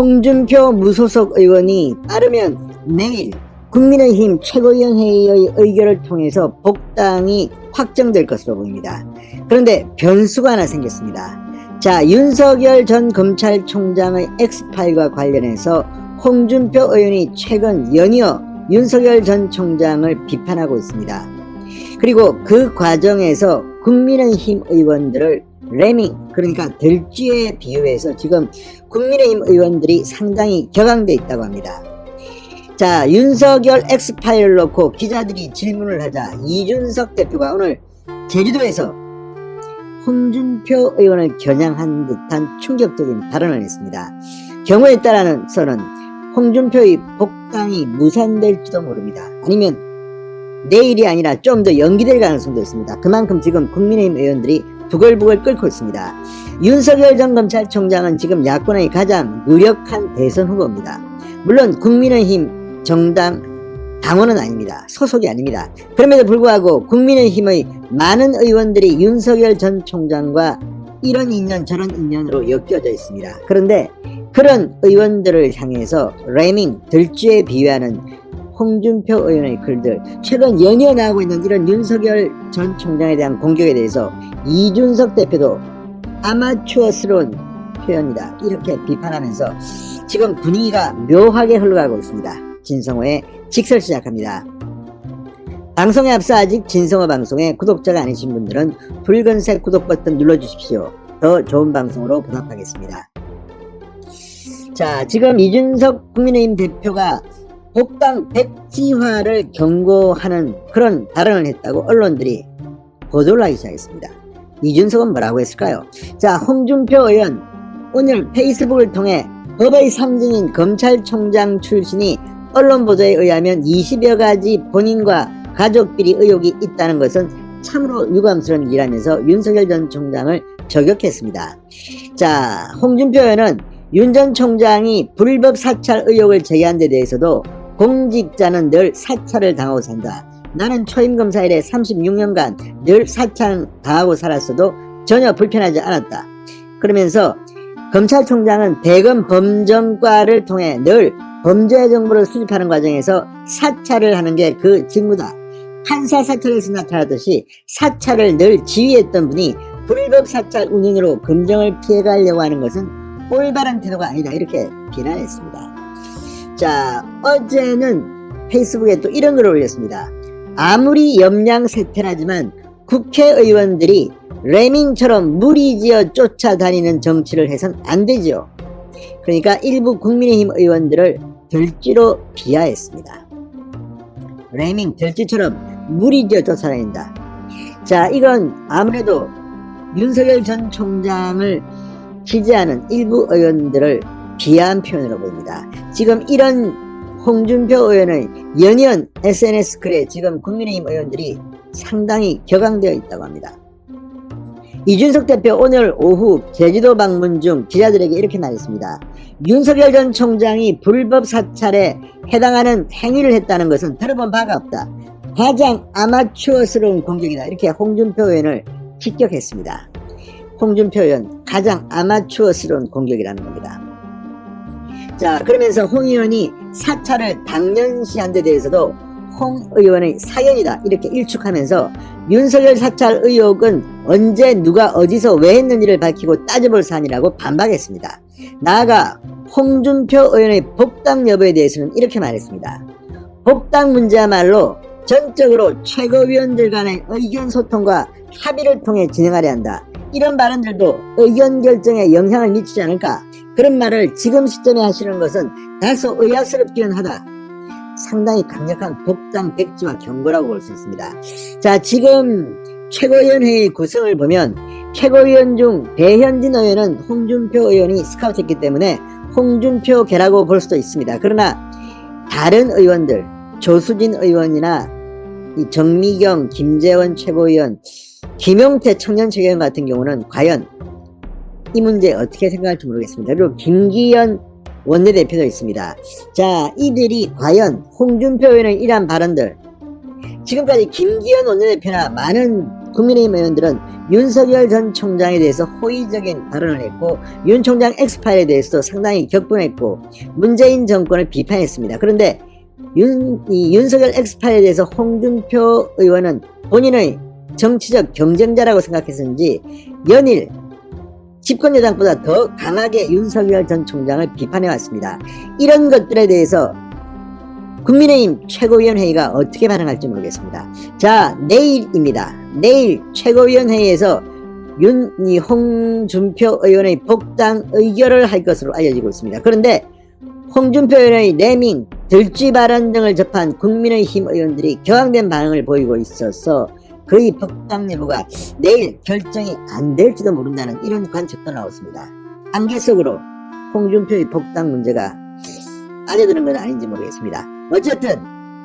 홍준표 무소속 의원이 빠르면 내일 국민의힘 최고위원회의 의결을 통해서 복당이 확정될 것으로 보입니다. 그런데 변수가 하나 생겼습니다. 자, 윤석열 전 검찰총장의 엑스파일과 관련해서 홍준표 의원이 최근 연이어 윤석열 전 총장을 비판하고 있습니다. 그리고 그 과정에서 국민의힘 의원들을 레밍, 그러니까 들쥐에 비유해서 지금 국민의힘 의원들이 상당히 격앙돼 있다고 합니다. 자, 윤석열 엑스파일을 놓고 기자들이 질문을 하자 이준석 대표가 오늘 제주도에서 홍준표 의원을 겨냥한 듯한 충격적인 발언을 했습니다. 경우에 따라서는 홍준표의 복당이 무산될지도 모릅니다. 아니면 내일이 아니라 좀 더 연기될 가능성도 있습니다. 그만큼 지금 국민의힘 의원들이 부글부글 끓고 있습니다. 윤석열 전 검찰총장은 지금 야권의 가장 유력한 대선 후보입니다. 물론 국민의힘 정당 당원은 아닙니다. 소속이 아닙니다. 그럼에도 불구하고 국민의힘의 많은 의원들이 윤석열 전 총장과 이런 인연 저런 인연으로 엮여져 있습니다. 그런데 그런 의원들을 향해서 레밍 들쥐에 비유하는 홍준표 의원의 글들 최근 연이어 나오고 있는 이런 윤석열 전 총장에 대한 공격에 대해서 이준석 대표도 아마추어스러운 표현이다 이렇게 비판하면서 지금 분위기가 묘하게 흘러가고 있습니다. 진성호의 직설 시작합니다. 방송에 앞서 아직 진성호 방송에 구독자가 아니신 분들은 붉은색 구독 버튼 눌러주십시오. 더 좋은 방송으로 보답하겠습니다. 자, 지금 이준석 국민의힘 대표가 복당 백지화를 경고하는 그런 발언을 했다고 언론들이 보도를 하기 시작했습니다. 이준석은 뭐라고 했을까요? 자, 홍준표 의원 오늘 페이스북을 통해 법의 상징인 검찰총장 출신이 언론 보도에 의하면 20여 가지 본인과 가족 비리 의혹이 있다는 것은 참으로 유감스러운 일이라면서 윤석열 전 총장을 저격했습니다. 자, 홍준표 의원은 윤 전 총장이 불법 사찰 의혹을 제기한 데 대해서도 공직자는 늘 사찰을 당하고 산다. 나는 초임검사 일에 36년간 늘 사찰 당하고 살았어도 전혀 불편하지 않았다. 그러면서 검찰총장은 대검 범정과를 통해 늘 범죄 정보를 수집하는 과정에서 사찰을 하는 게 그 직무다. 판사 사찰에서 나타나듯이 사찰을 늘 지휘했던 분이 불법 사찰 운영으로 검정을 피해가려고 하는 것은 올바른 태도가 아니다. 이렇게 비난했습니다. 자, 어제는 페이스북에 또 이런 글을 올렸습니다. 아무리 염량 세태라지만 국회의원들이 레밍처럼 무리지어 쫓아다니는 정치를 해선 안 되죠. 그러니까 일부 국민의힘 의원들을 들쥐로 비하했습니다. 레밍 들쥐처럼 무리지어 쫓아다닌다. 자, 이건 아무래도 윤석열 전 총장을 지지하는 일부 의원들을 비하한 표현으로 보입니다. 지금 이런 홍준표 의원의 연이은 SNS 글에 지금 국민의힘 의원들이 상당히 격앙되어 있다고 합니다. 이준석 대표 오늘 오후 제주도 방문 중 기자들에게 이렇게 말했습니다. 윤석열 전 총장이 불법 사찰에 해당하는 행위를 했다는 것은 들어본 바가 없다. 가장 아마추어스러운 공격이다. 이렇게 홍준표 의원을 직격했습니다. 홍준표 의원 가장 아마추어스러운 공격이라는 겁니다. 자 그러면서 홍 의원이 사찰을 당연시한 데 대해서도 홍 의원의 사연이다 이렇게 일축하면서 윤석열 사찰 의혹은 언제 누가 어디서 왜 했는지를 밝히고 따져볼 사안이라고 반박했습니다. 나아가 홍준표 의원의 복당 여부에 대해서는 이렇게 말했습니다. 복당 문제야말로 전적으로 최고위원들 간의 의견 소통과 합의를 통해 진행하려 한다. 이런 발언들도 의견 결정에 영향을 미치지 않을까? 그런 말을 지금 시점에 하시는 것은 다소 의아스럽기는 하다. 상당히 강력한 복당 백지와 경고라고 볼 수 있습니다. 자, 지금 최고위원회의 구성을 보면 최고위원 중 배현진 의원은 홍준표 의원이 스카우트했기 때문에 홍준표 개라고 볼 수도 있습니다. 그러나 다른 의원들, 조수진 의원이나 이 정미경, 김재원 최고위원, 김용태 청년체계원 같은 경우는 과연 이 문제 어떻게 생각할지 모르겠습니다. 그리고 김기현 원내대표도 있습니다. 자, 이들이 과연 홍준표 의원의 이러한 발언들, 지금까지 김기현 원내대표나 많은 국민의힘 의원들은 윤석열 전 총장에 대해서 호의적인 발언을 했고 윤 총장 엑스파일에 대해서도 상당히 격분했고 문재인 정권을 비판했습니다. 그런데 윤, 이 윤석열 엑스파일에 대해서 홍준표 의원은 본인의 정치적 경쟁자라고 생각했는지 연일 집권 여당보다 더 강하게 윤석열 전 총장을 비판해 왔습니다. 이런 것들에 대해서 국민의힘 최고위원회의가 어떻게 반응할지 모르겠습니다. 자, 내일입니다. 내일 최고위원회의에서 윤, 이 홍준표 의원의 복당 의결을 할 것으로 알려지고 있습니다. 그런데 홍준표 의원의 내밍, 들쥐 발언 등을 접한 국민의힘 의원들이 격앙된 반응을 보이고 있어서 그의 복당 여부가 내일 결정이 안 될지도 모른다는 이런 관측도 나왔습니다. 안개 속으로 홍준표의 복당 문제가 빠져드는 건 아닌지 모르겠습니다. 어쨌든